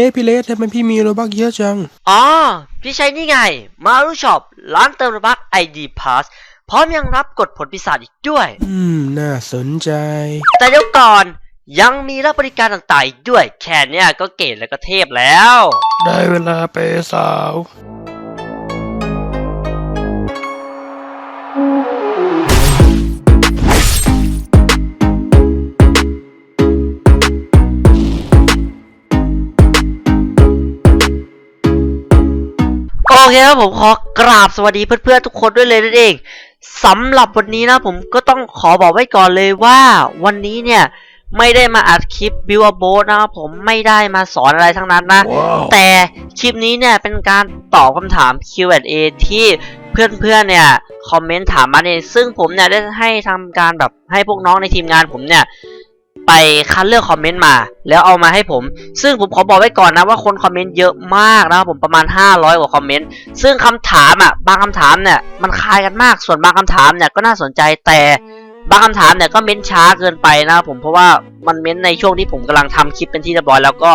เอ๊ะพี่เลสทำไมพี่มีโรบักเยอะจัง อ๋อ พี่ใช้นี่ไง มารุช็อปร้านเติมระบัก ID Pass พร้อมยังรับกดผลปีศาจอีกด้วย อืม น่าสนใจ แต่เดี๋ยวก่อนยังมีรับบริการต่างๆอีกด้วย แค่เนี้ยก็เก๋แล้วก็เทพแล้ว ได้เวลาเปย์สาว เคครับผมขอกราบสวัสดีเพื่อนๆทุกคนด้วยเลยนั่นเองสำหรับวันนี้นะผมก็ต้องขอบอกไว้ก่อนเลยว่า วันนี้เนี่ยไม่ได้มาอัดคลิปบิวโบสนะครับผมไม่ได้มาสอนอะไรทั้งนั้นนะว้าวแต่คลิปนี้เนี่ยเป็นการตอบคำถาม Q&A ที่เพื่อนๆเนี่ยคอมเมนต์ถามมาเนี่ยซึ่งผมเนี่ยได้ให้ทำการแบบให้พวกน้องในทีมงานผมเนี่ย ไปคัดเลือกคอมเมนต์มา แล้วเอามาให้ผม ซึ่งผมขอบอกไว้ก่อนนะว่าคนคอมเมนต์เยอะมากนะครับผมประมาณ 500 กว่าคอมเมนต์ซึ่งคำถามอะบางคำถามเนี่ยมันคลายกันมากส่วนบางคำถามเนี่ยก็น่าสนใจแต่บางคำถามเนี่ยก็เม้นช้าเกินไปนะครับผมเพราะว่ามันเม้นในช่วงที่ผมกำลังทำคลิปเป็นที่เรียบร้อยแล้วก็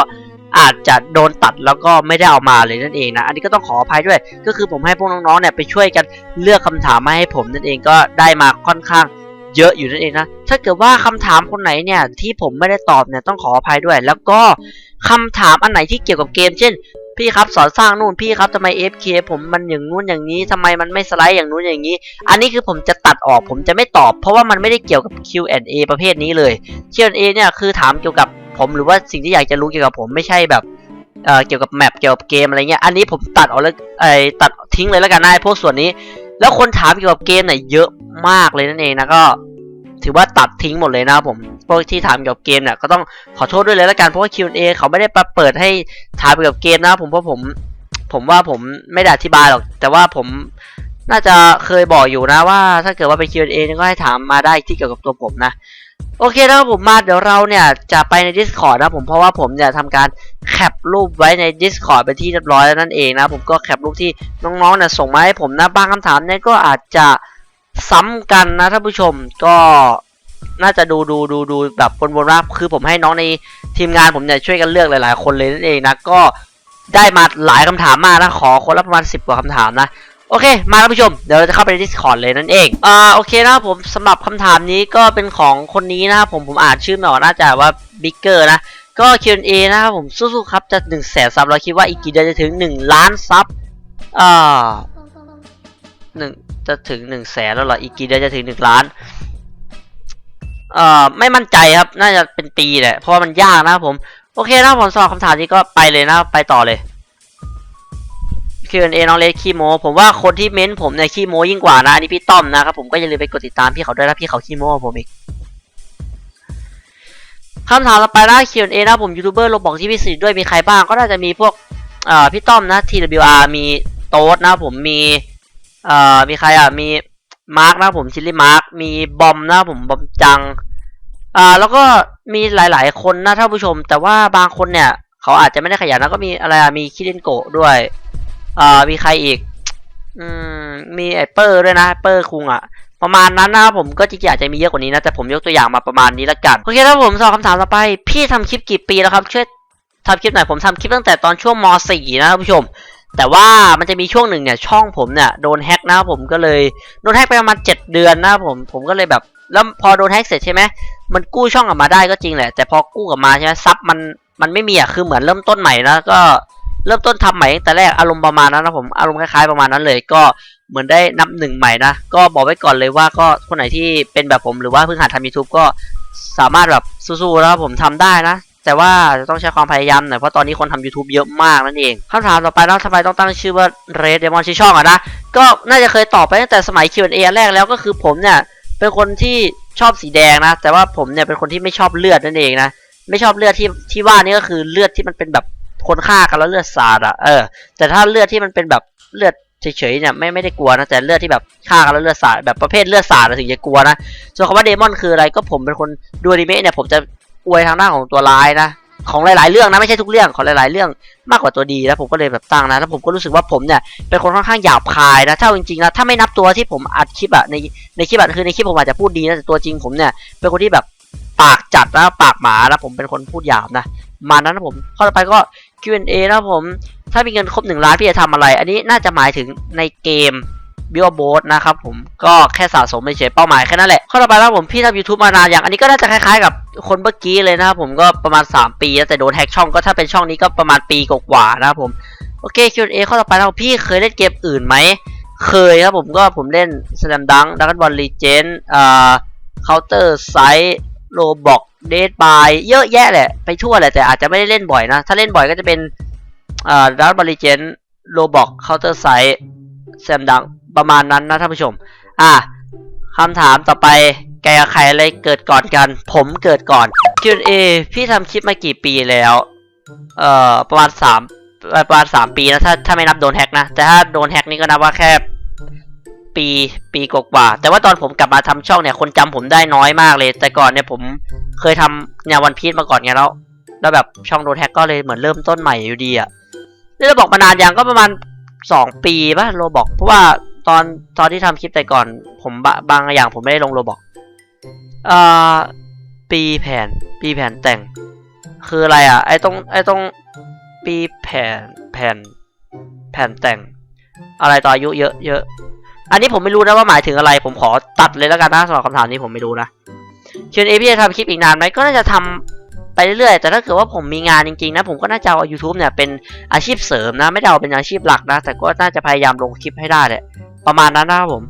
อาจจะโดนตัดแล้วก็ไม่ได้เอามาเลยนั่นเองนะ อันนี้ก็ต้องขออภัยด้วย ก็คือผมให้พวกน้องๆเนี่ยไปช่วยกันเลือกคำถามมาให้ผมนั่นเองก็ได้มาค่อนข้าง เยอะอยู่นั่นเองนะ ถ้าเกิดว่าคำถามคนไหนเนี่ยที่ผมไม่ได้ตอบเนี่ยต้องขออภัยด้วย แล้วก็คำถามอันไหนที่เกี่ยวกับเกม เช่น พี่ครับสอนสร้างนู่นพี่ครับทำไม FK ผมมันอย่างนู้นอย่างนี้ทำไมมันไม่สไลด์อย่างนู้นอย่างนี้ อันนี้คือผมจะตัดออกผมจะไม่ตอบ เพราะว่ามันไม่ได้เกี่ยวกับ Q&A ประเภทนี้เลย Q&A เนี่ยคือถามเกี่ยวกับผมหรือว่าสิ่งที่อยากจะรู้เกี่ยวกับผมไม่ใช่แบบเอ่อเกี่ยวกับแมปเกี่ยวกับเกมอะไรเงี้ย อันนี้ผมตัดออกแล้วไอ้ตัดทิ้งเลยแล้วกันนะไอ้พวกส่วนนี้ แล้วคนถามเกี่ยวกับเกมเนี่ยเยอะมากเลยนั่นเองนะก็ ถือว่าตัดทิ้งหมดเลยนะผมพวกที่ถามเกี่ยวกับเกมเนี่ยก็ต้องขอโทษด้วยเลยละกันเพราะว่า Q&A เขาไม่ได้เปิดให้ถามเกี่ยวกับเกมนะผมเพราะผม ผมว่าผมไม่ได้อธิบายหรอก แต่ว่าผมน่าจะเคยบอกอยู่นะว่า ถ้าเกิดว่าเป็น Q&A เนี่ก็ให้ถามมาได้ที่เกี่ยวกับตัวผมนะ โอเคนะครับผมมาเดี๋ยวเราเนี่ยจะไปใน Discord นะผมเพราะว่าผมเนี่ยทำการแคปรูปไว้ใน Discord เป็นที่เรียบร้อยแล้วนั่นเองนะผมก็แคปรูปที่น้องๆเนี่ยส่งมาให้ผมนะบางคำถามเนี่ยก็อาจจะซ้ำกันนะท่านผู้ชมก็น่าจะดูดูดูดูแบบวนๆว่าคือผมให้น้องในทีมงานผมเนี่ยช่วยกันเลือกหลาย ๆ คนเลยนั่นเองนะก็ได้มาหลายคำถามมากนะขอคนละประมาณ10กว่าคำถามนะ โอเค มาท่านผู้ชม เดี๋ยวเราจะเข้าไปใน Discord เลยนั่นเอง อ่า โอเคนะครับผมสำหรับคำถามนี้ก็เป็นของคนนี้นะครับผม ผมอ่านชื่อไม่ออกน่าจะว่าบิ๊กเกอร์นะ ก็ Q&A นะครับผม สู้ๆครับ จะ1นึ่งแสนซับเราคิดว่าอีกกี่เดือนจะถึง 1 ล้านซับ อ่าหนึ่งจะถึง1นึ่งแสนแล้วเหรอ อีกกี่เดือนจะถึง 1 ล้าน เอ่อ ไม่มั่นใจครับ น่าจะเป็นปีแหละ เพราะว่ามันยากนะครับผม โอเคนะครับผมสำหรับคำถามนี้ก็ไปเลยนะ ไปต่อเลย Q&A น้องเลสขี้โมผมว่าคนที่เม้นผมเนี่ยขี้โมยิ่งกว่านะอันนี้พี่ต้อมนะครับผมก็อย่าลืมไปกดติดตามพี่เขาด้วยนะพี่เขาขี้โมผมอีกคำถามต่อไปนะ Q&A นะผมยูทูบเบอร์ลงบอกที่พี่สนิทด้วยมีใครบ้างก็น่าจะมีพวกพี่ต้อมนะ TWR มีโต๊ดนะผมมีเอ่อมีใครอะมีมาร์กนะผมชิลลี่มาร์กมีบอมนะผมบอมจังอ่าแล้วก็มีหลายๆคนนะท่านผู้ชม แต่ว่าบางคนเนี่ย เขาอาจจะไม่ได้ขยันนะก็มีอะไรอะมีคิเดนโกะด้วย อ่ามีใครอีก อืม มีไอเปอร์ด้วยนะเปอร์คุงอะประมาณนั้นนะครับผมก็จริงๆอาจจะมีเยอะกว่านี้นะแต่ผมยกตัวอย่างมาประมาณนี้ละกันโอเคครับผมสอบคำถามต่อไป พี่ทำคลิปกี่ปีแล้วครับช่วยทำคลิปหน่อยผมทำคลิปตั้งแต่ตอนช่วงม .4 นะครับผู้ชม แต่ว่ามันจะมีช่วงหนึ่งเนี่ยช่องผมเนี่ยโดนแฮ็กนะครับผมก็เลยโดนแฮ็กไปประมาณ7เดือนนะครับผมผมก็เลยแบบแล้วพอโดนแฮ็กเสร็จใช่ไหมมันกู้ช่องกลับมาได้ก็จริงแหละแต่พอกู้กลับมาใช่ไหมซับมันมันไม่มีอะคือเหมือนเริ่มต้นใหม่นะก็ เริ่มต้นทำใหม่ตั้งแต่แรกอารมณ์ประมาณนั้นนะผมอารมณ์คล้ายๆประมาณนั้นเลย ก็เหมือนได้นับหนึ่งใหม่นะก็บอกไว้ก่อนเลยว่าก็คนไหนที่เป็นแบบผมหรือว่าเพิ่งหัดทำ YouTube ก็สามารถแบบสู้ๆแล้วผมทำได้นะแต่ว่าจะต้องใช้ความพยายามหน่อยเพราะตอนนี้คนทำ YouTube เยอะมากนั่นเองคำถามต่อไปแล้วทำไมต้องตั้งชื่อว่า Red Demon ชื่อช่องอะนะ ก็น่าจะเคยตอบไปตั้งแต่สมัย Q&A อันแรกแล้วก็คือผมเนี่ย เป็นคนที่ชอบสีแดงนะ แต่ว่าผมเนี่ยเป็นคนที่ไม่ชอบเลือดนั่นเองนะ ไม่ชอบเลือดที่ที่ว่านี่ก็คือเลือดที่มันเป็นแบบ คนฆ่ากันแล้วเลือดสาดอะเออ แต่ถ้าเลือดที่มันเป็นแบบเลือดเฉยๆเนี่ยไม่ไม่ได้กลัวนะแต่เลือดที่แบบฆ่ากันแล้วเลือดสาดแบบประเภทเลือดสาดอะถึงจะกลัวนะส่วนคำว่าเดมอนคืออะไรก็ผมเป็นคนดูอนิเมะเนี่ยผมจะอวยทางด้านของตัวร้ายนะของหลาย ๆ เรื่องนะไม่ใช่ทุกเรื่องของหลาย ๆ เรื่องมากกว่าตัวดีแล้วผมก็เลยแบบตั้งนะแล้วผมก็รู้สึกว่าผมเนี่ยเป็นคนค่อนข้างหยาบคายนะถ้าจริงๆนะถ้าไม่นับตัวที่ผมอัดคลิปอะในในคลิปอะคือในคลิปผมอาจจะพูดดีนะแต่ตัวจริงผมเนี่ยเป็นคนที่แบบปากจัดนะปากหมานะผมเป็นคนพูดหยาบนะมานั้นนะผมข้อต่อไปก็ Q&A นะครับผม ถ้ามีเงินครบหนึ่งล้านพี่จะทำอะไร อันนี้น่าจะหมายถึงในเกม b i l l b o a r d นะครับผมก็แค่สะสมเฉยๆเป้าหมายแค่นั้นแหละ ข้อต่อไปนะครับผมพี่ทำ YouTube มานานอย่างอันนี้ก็น่าจะคล้ายๆกับคนเมื่อกี้เลยนะครับผมก็ประมาณ 3 ปีแล้วแต่โดนแฮกช่องก็ถ้าเป็นช่องนี้ก็ประมาณปีกว่าๆนะครับผมโอเค Q&A ข้อต่อไปนะครับพี่เคยเล่นเกมอื่นไหม เคยครับผมก็ผมเล่น Slam Dunk Dragon Ball Legend อ่า Counter Strike Roblox Dead by เยอะแยะแหละ ไปทั่วแหละ แต่อาจจะไม่ได้เล่นบ่อยนะ ถ้าเล่นบ่อยก็จะเป็นอ่า Dragon Ball Legend Roblox Counter Strike Slam Dunk ประมาณนั้นนะท่านผู้ชม อะคำถามต่อไปแกกับใครอะไรเกิดก่อนกัน ผมเกิดก่อน Q&A พี่ทำคลิปมากี่ปีแล้ว เอ่อ ประมาณสามประมาณสามปีนะถ้าถ้าไม่นับโดนแฮกนะ แต่ถ้าโดนแฮกนี่ก็นับว่าแค่ ปีปีกว่าแต่ว่าตอนผมกลับมาทำช่องเนี่ย คนจำผมได้น้อยมากเลย แต่ก่อนเนี่ยผมเคยทำแนววันพีชมาก่อนไงแล้ว แล้วแบบช่องโดนแฮกก็เลยเหมือนเริ่มต้นใหม่อยู่ดีอะนี่เราบอกมานานยังก็ประมาณสองปีป่ะโรบอกเพราะว่าตอนตอนที่ทำคลิปแต่ก่อน ผมบะบางอย่างผมไม่ได้ลงโรบอกเอ่อปีแผน ปีแผนแต่ง คืออะไรอะ ไอ้ตรงไอ้ตรงปีแผนแผนแผ่นแต่ง อะไรต่ออายุเยอะเยอะ อันนี้ผมไม่รู้นะว่าหมายถึงอะไร ผมขอตัดเลยแล้วกันนะสำหรับคำถามนี้ผมไม่รู้นะเชิญเอพี่จะทำคลิปอีกนานไหมก็น่าจะทำไปเรื่อยๆ แต่ถ้าเกิดว่าผมมีงานจริงๆนะ ผมก็น่าจะเอา YouTube เนี่ยเป็นอาชีพเสริมนะ ไม่ได้เอาเป็นอาชีพหลักนะ แต่ก็น่าจะพยายามลงคลิปให้ได้แหละ ประมาณนั้นนะครับผม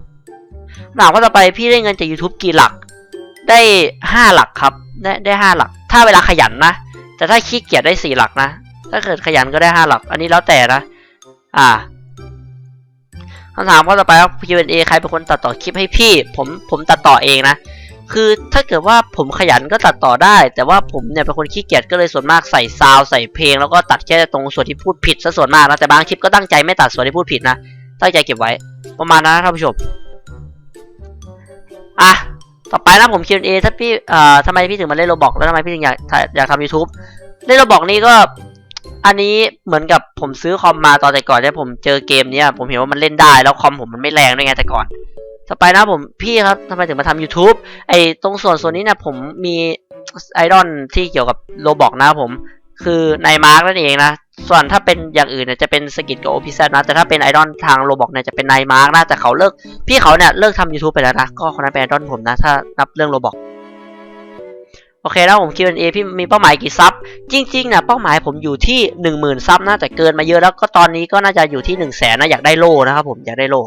ถามว่าต่อไปพี่ได้เงินจาก YouTube กี่หลัก ได้ห้าหลักครับ ได้ได้ห้าหลัก ถ้าเวลาขยันนะ แต่ถ้าขี้เกียจได้สี่หลักนะ ถ้าเกิดขยันก็ได้ห้าหลัก อันนี้แล้วแต่นะ อ่า คำถามข้อต่อไปครับ Q&A ใครเป็นคนตัดต่อคลิปให้พี่ ผมผมตัดต่อเองนะ คือถ้าเกิดว่าผมขยันก็ตัดต่อได้ แต่ว่าผมเนี่ยเป็นคนขี้เกียจก็เลยส่วนมากใส่ซาวด์ใส่เพลง แล้วก็ตัดแค่ตรงส่วนที่พูดผิดซะส่วนมากนะแต่บางคลิปก็ตั้งใจไม่ตัดส่วนที่พูดผิดนะตั้งใจเก็บไว้ ประมาณนั้นนะท่านผู้ชมอะต่อไปนะผม Q&A ถ้าพี่เอ่อทำไมพี่ถึงมาเล่นโรบอกแล้วทำไมพี่ถึงอยากอยากทำ YouTube เล่นโรบอกนี่ก็ อันนี้เหมือนกับผมซื้อคอมมาตอนแต่ก่อนที่ยผมเจอเกมเนี้ยผมเห็นว่ามันเล่นได้แล้วคอมผมมันไม่แรงด้วยไงแต่ก่อนต่อไปนะผมพี่ครับทำไมถึงมาทำ YouTube ไอตรงส่วนส่วนนี้เนะผมมีไอดอลที่เกี่ยวกับโรบอกนะผม คือนมาร์กนั่นเองนะ ส่วนถ้าเป็นอย่างอื่นเนี่ยจะเป็นสกิทกับโอพิซนะแต่ถ้าเป็นไอดอลทางโรบอกเนี่ยจะเป็นนมาร์กนะแต่เขาเลิกพี่เขาเนี่ยเลิกทำ YouTube ไปแล้วนะก็คนนั้นเป็นไอดอลผมนะถ้านับเรื่องโรบอก โอเคแล้วผม Q&A พี่มีเป้าหมายกี่ซับจริงๆนะเป้าหมายผมอยู่ที่หนึ่งหมื่นซับนะแต่เกินมาเยอะแล้วก็ตอนนี้ก็น่าจะอยู่ที่หนึ่งแสนนะอยากได้โล่นะครับผมอยากได้โล่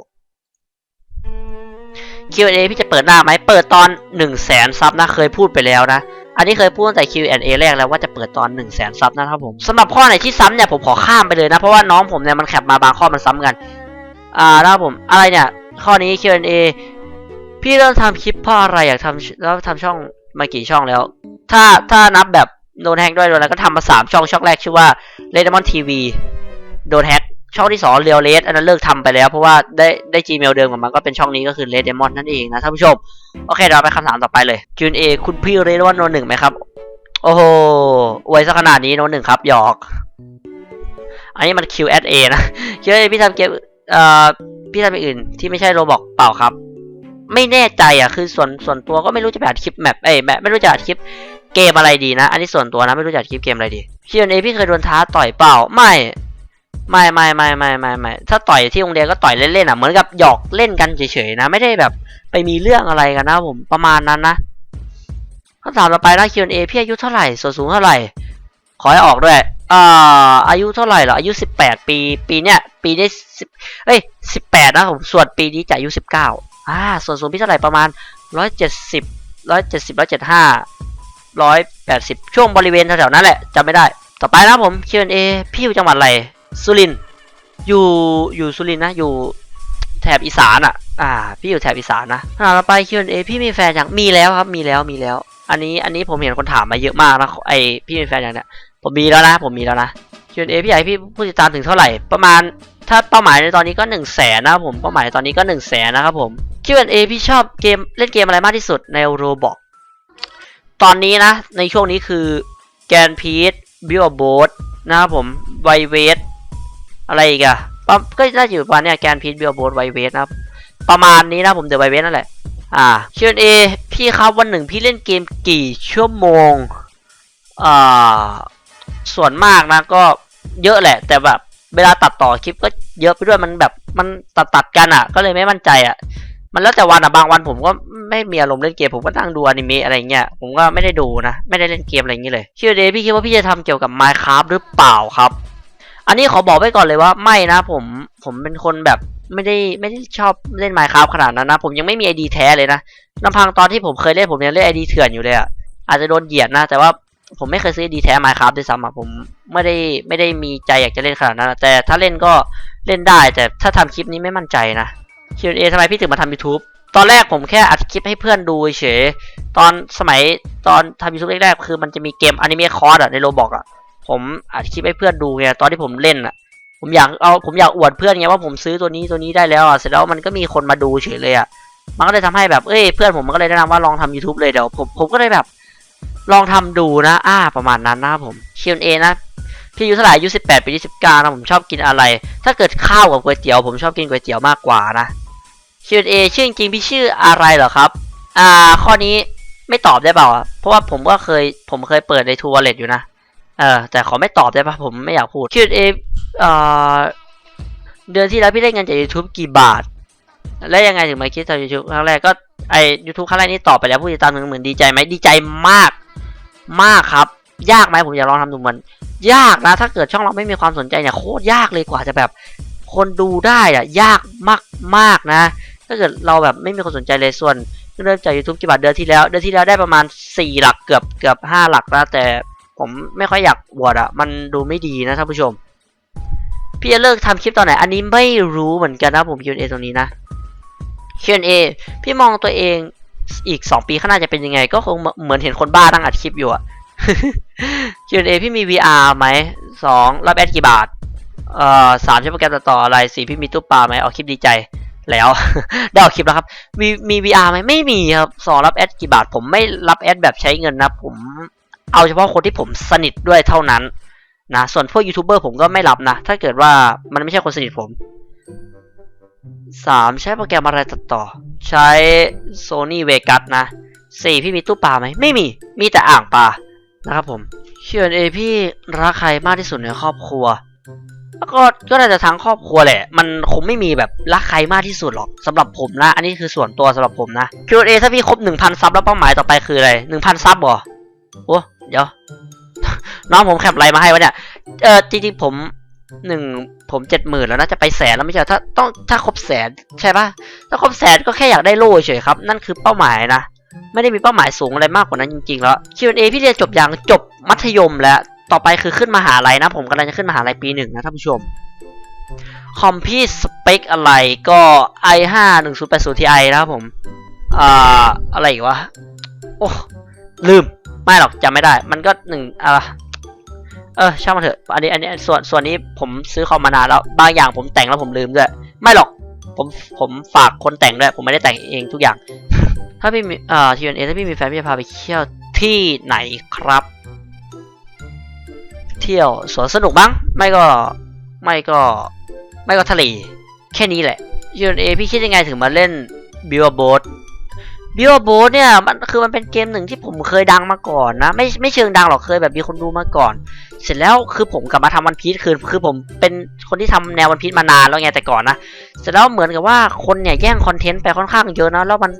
Q&A พี่จะเปิดหน้าไหมเปิดตอน1 0 0 0 0แสนซับนะเคยพูดไปแล้วนะ อันนี้เคยพูดตั้งแต่ Q&A แรกแล้วว่าจะเปิดตอน1 0 0 0 0แสนซับนะครับผมสำหรับข้อไหนที่ซ้ำเนี่ยผมขอข้ามไปเลยนะ เพราะว่าน้องผมเนี่ยมันแคปมาบางข้อมันซ้ำกัน อ่านะครับผมอะไรเนี่ย ข้อนี้ Q&A พี่เริ่มทำคลิปเพราะอะไรอยากทำแล้วทำช่อง มากี่ช่องแล้ว ถ้าถ้านับแบบโดนแฮกด้วยโดนอะไรก็ทำมาสามช่องช่องแรกชื่อว่า r e d m o n TV โดนแฮกช่องที่สองเรียวเลสอันนั้นเลิกทำไปแล้ว เพราะว่าได้ได้ Gmail เดิมกับมันก็เป็นช่องนี้ก็คือ Red Demon นั่นเองนะท่านผู้ชม โอเค เราไปคำถามต่อไปเลย Q&A คุณพี่เรดว่าโนหนึ่งไหมครับ โอ้โหอวยซะขนาดนี้โนหนึ่งครับหยอก อันนี้มัน Q&A นะ Q&A พี่ทำเกมเอ่อพี่ทำอย่างอื่นที่ไม่ใช่โรบอกเปล่าครับ ไม่แน่ใจอะคือส่วนส่วนตัวก็ไม่รู้จะไปอัดคลิปแมปเอ้ยแมปไม่รู้จะอัดคลิปเกมอะไรดีนะ อันนี้ส่วนตัวนะไม่รู้จะอัดคลิปเกมอะไรดี Q&A พี่เคยโดนท้าต่อยเปล่าไม่ไม่ไม่ไม่ไม่ไม่ไม่ถ้าต่อยที่โรงเรียนก็ต่อยเล่นๆอะเหมือนกับหยอกเล่นกันเฉยๆนะ ไม่ได้แบบไปมีเรื่องอะไรกันนะผมประมาณนั้นนะคำถามต่อไปนะ Q&A พี่อายุเท่าไหร่ส่วนสูงเท่าไหร่ ขอให้ออกด้วยอ่าอายุเท่าไหร่เหรออายุสิบแปดปี ปีเนี้ยปีนี้สิบเอ้ยสิบแปดนะผมส่วนปีนี้จะอายุสิบเก้า อ่า ส่วนสูงพี่เท่าไหร่ประมาณร้อยเจ็ดสิบร้อยเจ็ดสิบร้อยเจ็ดห้าร้อยแปดสิบช่วงบริเวณแถวๆนั้นแหละจำไม่ได้ ต่อไปนะผม Q&A พี่อยู่จังหวัดอะไรสุรินทร์อยู่อยู่สุรินทร์นะอยู่แถบอีสานอะ อ่า พี่อยู่แถบอีสานนะคำถามต่อไป Q&A พี่มีแฟนยังมีแล้วครับ มีแล้วมีแล้ว อันนี้อันนี้ผมเห็นคนถามมาเยอะมากนะไอพี่มีแฟนยังเนี่ยผมมีแล้วนะ ผมมีแล้วนะ Q&A พี่ใหญ่พี่ผู้ติดตามถึงเท่าไหร่ประมาณ ถ้าเป้าหมายในตอนนี้ก็หนึ่งแสนนะครับผมเป้าหมายในตอนนี้ก็หนึ่งแสนนะครับผม Q&A พี่ชอบเกมเล่นเกมอะไรมากที่สุดในโรบอกตอนนี้นะ ในช่วงนี้คือแกนพีทบิวโบสนะครับผมไวเวสอะไรอีกอะปั๊มก็น่าจะอยู่ประมาณเนี้ยแกนพีทบิวโบสไวเวสนะครับ ประมาณนี้นะผมเดี๋ยวไวเวสนั่นแหละ อ่า Q&A พี่ครับวันหนึ่งพี่เล่นเกมกี่ชั่วโมงอ่าส่วนมากนะก็เยอะแหละ แต่แบบ เวลาตัดต่อคลิปก็เยอะไปด้วยมันแบบมันตัดตัดกันอะ ก็เลยไม่มั่นใจอะ มันแล้วแต่วันอะบางวันผมก็ไม่มีอารมณ์เล่นเกมผมก็นั่งดูอนิเมะอะไรเงี้ยผมก็ไม่ได้ดูนะ ไม่ได้เล่นเกมอะไรอย่างเงี้ยเลยชื่อเดย์พี่คิดว่าพี่จะทำเกี่ยวกับ Minecraft หรือเปล่าครับ อันนี้ขอบอกไว้ก่อนเลยว่าไม่นะผมผมเป็นคนแบบไม่ได้ไม่ได้ชอบเล่น Minecraft ขนาดนั้นนะ ผมยังไม่มีไอดีแท้เลยนะลำพังตอนที่ผมเคยเล่นผมยังเล่นไอดีเถื่อนอยู่เลยอะอาจจะโดนเหยียดนะ แต่ว่า ผมไม่เคยซื้อดีแท้ Minecraft ด้วยซ้ำอะผมไม่ได้ไม่ได้มีใจอยากจะเล่นขนาดนั้นแต่ถ้าเล่นก็เล่นได้ แต่ถ้าทำคลิปนี้ไม่มั่นใจนะ Q&A ทำไมพี่ถึงมาทำ YouTube ตอนแรกผมแค่อัดคลิปให้เพื่อนดูเฉยตอนสมัยตอนทำ YouTube แรกๆคือมันจะมีเกมอนิเมะคอร์สอะในโรบอกอะผมอัดคลิปให้เพื่อนดูไงตอนที่ผมเล่นอะผมอยากเอาผมอยากอวดเพื่อนไงว่าผมซื้อตัวนี้ตัวนี้ได้แล้วอะเสร็จแล้วมันก็มีคนมาดูเฉยเลยอะมันก็เลยทำให้แบบเอ้ยเพื่อนผมมันก็เลยแนะนำว่าลองทำ YouTube เลยเดี๋ยวผมผมก็เลยแบบ ลองทำดูนะ อ่า ประมาณนั้นนะครับผม Q&A นะ พี่อายุเท่าไหร่อายุ18ปีที่19นะผมชอบกินอะไร ถ้าเกิดข้าวกับก๋วยเตี๋ยวผมชอบกินก๋วยเตี๋ยวมากกว่านะ Q&A ชื่อจริงพี่ชื่ออะไรเหรอครับ อ่า ข้อนี้ไม่ตอบได้เปล่า เพราะว่าผมก็เคยผมเคยเปิดในทัวร์เลตอยู่นะ เออ แต่ขอไม่ตอบได้ปะผมไม่อยากพูด Q&A อ่าเดือนที่แล้วพี่ได้เงินจาก YouTube กี่บาท และยังไงถึงมาคิดทำ YouTube ครั้งแรกก็ไอ YouTube ครั้งแรกนี้ตอบไปแล้วผู้ติดตามหนึ่งหมื่นดีใจไหมดีใจมาก มากครับ ยากไหมผมอยากลองทำดูมัน ยากนะถ้าเกิดช่องเราไม่มีความสนใจเนี่ยโคตรยากเลยกว่าจะแบบ คนดูได้อะยากมากมากนะ ถ้าเกิดเราแบบไม่มีคนสนใจเลยส่วนเริ่มจาก YouTube กี่บาทเดือนที่แล้ว เดือนที่แล้วได้ประมาณ 4 หลักเกือบเกือบ5หลักแล้วแต่ผมไม่ค่อยอยากบวชอะมันดูไม่ดีนะท่านผู้ชม พี่จะเลิกทำคลิปตอนไหน อันนี้ไม่รู้เหมือนกันนะผม Q&A ตรงนี้นะ Q&A พี่มองตัวเอง อีก2ปีข้างหน้าจะเป็นยังไง ก็คงเหมือนเห็นคนบ้าตั้งอัดคลิปอยู่อะ Q&A พี่มี VR ไหมสองรับแอดกี่บาท เอ่อสามใช้โปรแกรมตัดต่ออะไรสี่พี่มีตู้ปลาไหมเอาคลิปดีใจแล้ว ได้เอาคลิปแล้วครับ มีมี VR ไหมไม่มีครับสองรับแอดกี่บาท ผมไม่รับแอดแบบใช้เงินนะผมเอาเฉพาะคนที่ผมสนิทด้วยเท่านั้นนะส่วนพวกยูทูบเบอร์ผมก็ไม่รับนะ ถ้าเกิดว่ามันไม่ใช่คนสนิทผม สามใช้โปรแกรมอะไรตัดต่อ ใช้ Sony Vegas นะสี่พี่มีตู้ปลาไหม ไม่มี มีแต่อ่างปลา นะครับผม Q&A พี่รักใครมากที่สุดในครอบครัวก็ก็น่าจะทั้งครอบครัวแหละ มันคงไม่มีแบบรักใครมากที่สุดหรอกสำหรับผมนะ อันนี้คือส่วนตัวสำหรับผมนะ Q&A ถ้าพี่ครบหนึ่งพันซับแล้วเป้าหมายต่อไปคืออะไรหนึ่งพันซับเหรอโอ้เดี๋ยวน้องผมแคปอะไรมาให้วะเนี่ย เออจริงๆผม หนึ่งผมเจ็ดหมื่นแล้วนะจะไปแสนแล้วไม่ใช่ถ้าต้องถ้าครบแสนใช่ปะถ้าครบแสนก็แค่อยากได้โล่เฉยครับ นั่นคือเป้าหมายนะไม่ได้มีเป้าหมายสูงอะไรมากกว่านั้นจริงๆแล้ว Q&A พี่เรียนจบอยังจบมัธยมแล้ว ต่อไปคือขึ้นมหาลัยนะ ผมกำลังจะขึ้นมหาลัยปีหนึ่งนะท่านผู้ชมคอมพี่สเปคอะไรก็ i5 1080 Ti นะครับผมอ่าอะไรอีกวะโอ้ลืมไม่หรอกจำไม่ได้ มันก็หนึ่งอ่า เออช่างมันเถอะอันนี้อันนี้ส่วนส่วนนี้ผมซื้อคอมมานานแล้วบางอย่างผมแต่งแล้วผมลืมด้วยไม่หรอกผมผมฝากคนแต่งด้วยผมไม่ได้แต่งเองทุกอย่าง ถ้าพี่มีอ่า Q&A ถ้าพี่มีแฟนพี่จะพาไปเที่ยวที่ไหนครับ เที่ยวสวนสนุกมั้งไม่ก็ไม่ก็ไม่ก็ทะเลแค่นี้แหละ Q&A พี่คิดยังไงถึงมาเล่น b i l l b o a r d b i l l b o a r d เนี่ยมันคือมันเป็นเกมหนึ่งที่ผมเคยดังมาก่อนนะ ไม่ไม่เชิงดังหรอกเคยแบบมีคนดูมาก่อน เสร็จแล้วคือผมกลับมาทำวันพีชคือคือผมเป็นคนที่ทำแนววันพีชมานานแล้วไงแต่ก่อนนะเสร็จแล้วเหมือนกับว่าคนเนี่ยแย่งคอนเทนต์ไปค่อนข้างเยอะนะแล้วมัน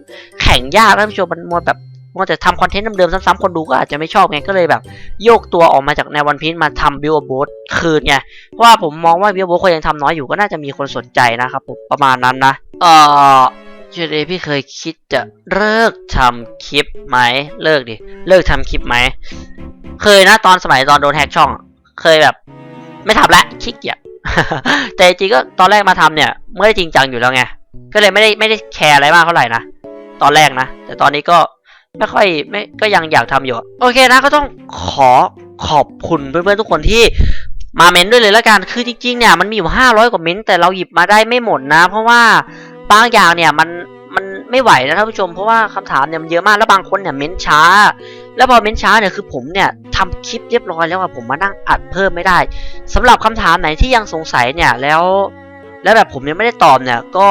แข่งยากท่านผู้ชมมันมัวแบบมัวแต่ทำคอนเทนต์เดิมๆซ้ำๆคนดูก็อาจจะไม่ชอบไงก็เลยแบบ โยกตัวออกมาจากแนววันพีชมาทำบิลบอร์ดคืนไงเพราะว่าผมมองว่าบิลบอร์ดคนยังทำน้อยอยู่ก็น่าจะมีคนสนใจนะครับผมประมาณนั้นนะเอ่อ เจเดพี่เคยคิดจะเลิกทำคลิปไหม เลิกดิ เลิกทำคลิปไหม เคยนะตอนสมัยตอนโดนแฮกช่อง เคยแบบ ไม่ทำละขี้เกียจแต่จริงๆก็ตอนแรกมาทำเนี่ยไม่ได้จริงจังอยู่แล้วไง ก็เลยไม่ได้ไม่ได้แคร์อะไรมากเท่าไหร่นะ ตอนแรกนะ แต่ตอนนี้ก็ไม่ค่อยไม่ก็ยังอยากทำอยู่ โอเคนะก็ต้องขอขอบคุณเพื่อนๆทุกคนที่มาเม้นด้วยเลยละกัน คือจริงๆเนี่ยมันมีอยู่ห้าร้อยกว่าเม้นแต่เราหยิบมาได้ไม่หมดนะ เพราะว่า บางอย่างเนี่ยมันมันไม่ไหวนะท่านผู้ชมเพราะว่าคำถามเนี่ยมันเยอะมากแล้วบางคนเนี่ยเม้นช้า แล้วพอเม้นช้าเนี่ยคือผมเนี่ยทำคลิปเรียบร้อยแล้วอะผมมานั่งอัดเพิ่มไม่ได้สำหรับคำถามไหนที่ยังสงสัยเนี่ยแล้ว แล้วแบบผมยังไม่ได้ตอบเนี่ยก็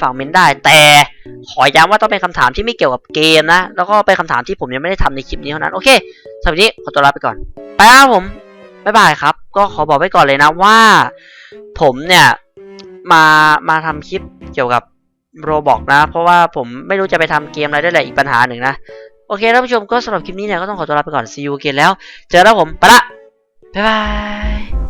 ฝากเม้นได้ แต่ขอย้ำว่าต้องเป็นคำถามที่ไม่เกี่ยวกับเกมนะ แล้วก็เป็นคำถามที่ผมยังไม่ได้ทำในคลิปนี้เท่านั้นโอเคสำหรับนนี้ขอตัวลาไปก่อนไปครับผมบ๊ายบายครับ ก็ขอบอกไว้ก่อนเลยนะว่า ผมเนี่ย มามาทำคลิปเกี่ยวกับโรบอกนะ เพราะว่าผมไม่รู้จะไปทำเกมอะไรได้แหละอีกปัญหาหนึ่งนะ โอเคท่านผู้ชมก็สำหรับคลิปนี้เนี่ยก็ต้องขอตัวลาไปก่อนซีอูเกนแล้ว เจอแล้วผมไปละบ๊ายบาย